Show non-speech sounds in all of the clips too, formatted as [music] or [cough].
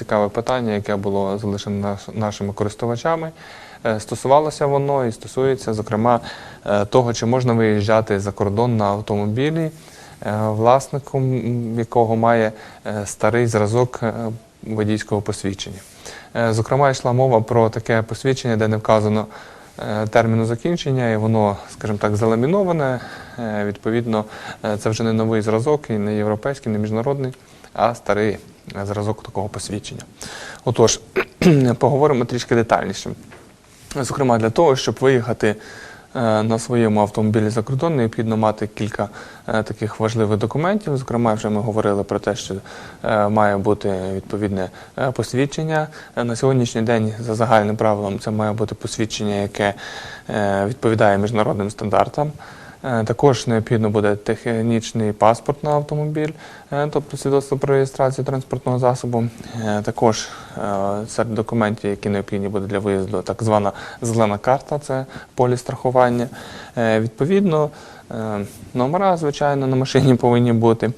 цікаве питання, яке було залишено нашими користувачами. Е, Стосувалося воно і стосується, зокрема, е, того, чи можна виїжджати за кордон на автомобілі, е, власником якого має старий зразок водійського посвідчення. Зокрема, йшла мова про таке посвідчення, де не вказано терміну закінчення, і воно, скажімо так, заламіноване. Відповідно, це вже не новий зразок, і не європейський, не міжнародний, а старий зразок такого посвідчення. Отож, [clears throat] поговоримо трішки детальніше. Зокрема, для того, щоб виїхати е, на своєму автомобілі за кордон, необхідно мати кілька е, таких важливих документів. Зокрема, вже ми говорили про те, що е, має бути відповідне посвідчення. На сьогоднішній день, за загальним правилом, це має бути посвідчення, яке відповідає міжнародним стандартам. Е, Також необхідно буде технічний паспорт на автомобіль, е, тобто свідоцтво про реєстрацію транспортного засобу. Е, Також серед документів, які необхідні буде для виїзду, так звана зелена карта, це поліс страхування. Відповідно, номера, звичайно, на машині повинні бути.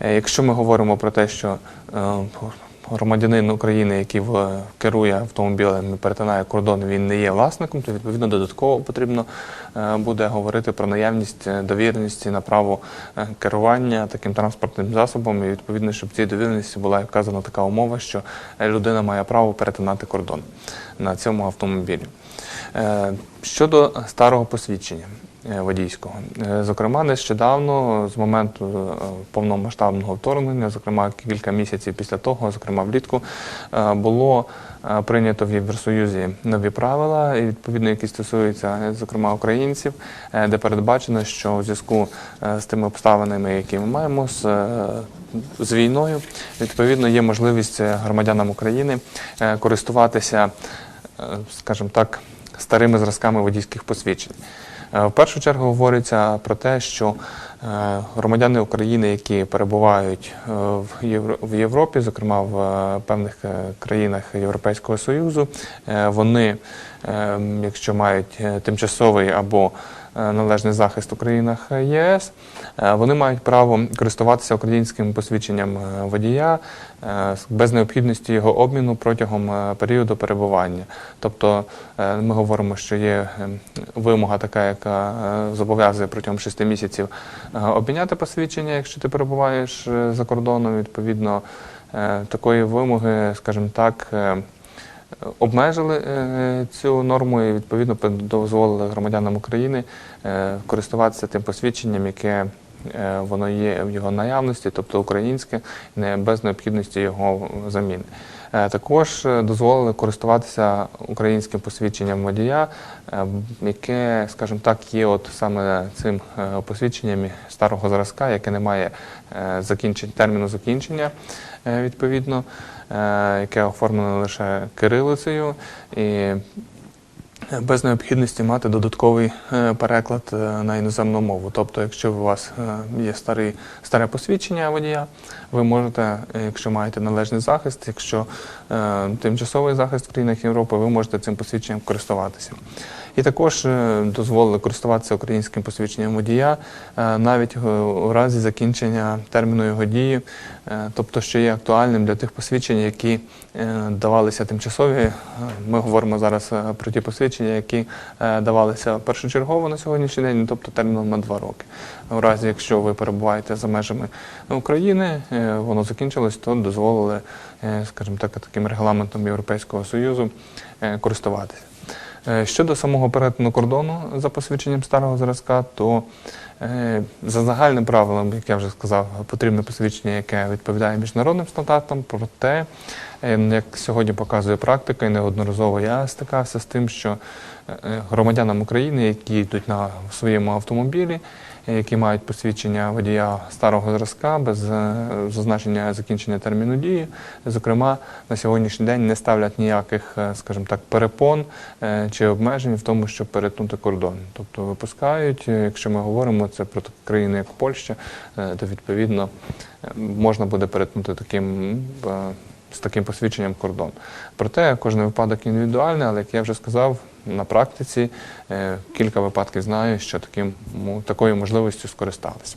Якщо ми говоримо про те, що громадянин України, який керує автомобілем перетинає кордон, він не є власником, то відповідно додатково потрібно е, буде говорити про наявність е, довіреності на право е, керування таким транспортним засобом. І відповідно, щоб в цій довіреності була вказана така умова, що людина має право перетинати кордон на цьому автомобілі. Щодо старого посвідчення водійського, Е, зокрема, нещодавно, з моменту е, повномасштабного вторгнення, зокрема кілька місяців після того, зокрема влітку, е, було е, прийнято в Євросоюзі нові правила, відповідно, які стосуються, е, зокрема, українців, е, де передбачено, що у зв'язку е, з тими обставинами, які ми маємо з е, з війною, відповідно, є можливість е, громадянам України е, користуватися, е, скажімо так, старими зразками водійських посвідчень. Е, В першу чергу говориться про те, що е, громадяни України, які перебувають е, в Європі, зокрема в певних країнах Європейського Союзу, вони, е, якщо мають тимчасовий або належний захист у країнах ЄС, е, вони мають право користуватися українським посвідченням е, водія е, без необхідності його обміну протягом е, періоду перебування. Тобто е, ми говоримо, що є е, вимога така, яка е, зобов'язує протягом 6 місяців е, обміняти посвідчення, якщо ти перебуваєш е, за кордоном. Відповідно е, такої вимоги, скажімо так. Обмежили е, цю норму і відповідно дозволили громадянам України е, користуватися тим посвідченням, яке е, воно є в його наявності, тобто українське, не без необхідності його заміни. Е, Також е, дозволили користуватися українським посвідченням водія, е, яке, скажімо так, є от саме цим посвідченням старого зразка, яке не має закінчень, терміну закінчення відповідно, яке оформлено лише кирилицею. І без необхідності мати додатковий е, переклад е, на іноземну мову. Тобто, якщо у вас е, є старий, старе посвідчення водія, ви можете, якщо маєте належний захист, якщо тимчасовий захист в країнах Європи, ви можете цим посвідченням користуватися. І також е, дозволили користуватися українським посвідченням водія е, навіть у разі закінчення терміну його дії, е, тобто що є актуальним для тих посвідчень, які давалися тимчасові. Ми говоримо зараз про ті посвідчення, які давалися першочергово на сьогоднішній день, тобто терміном на два роки. У разі, якщо ви перебуваєте за межами України, воно закінчилось, то дозволили, скажімо так, таким регламентом Європейського Союзу користуватися. Е, Щодо самого перетину кордону за посвідченням старого зразка, то е, за загальним правилом, як я вже сказав, потрібне посвідчення, яке відповідає міжнародним стандартам. Проте, як сьогодні показує практика, і неодноразово я стикався з тим, що е, громадянам України, які йдуть на своєму автомобілі, е, які мають посвідчення водія старого зразка без е, зазначення закінчення терміну дії, зокрема, на сьогоднішній день не ставлять ніяких, е, скажімо так, перепон е, чи обмежень в тому, щоб перетнути кордон. Тобто випускають, е, якщо ми говоримо це про країни, як Польща, е, то відповідно е, можна буде перетнути таким. З таким посвідченням кордон. Проте кожен випадок індивідуальний, але як я вже сказав, на практиці е, кілька випадків знаю, що таким, такою можливістю скористалися.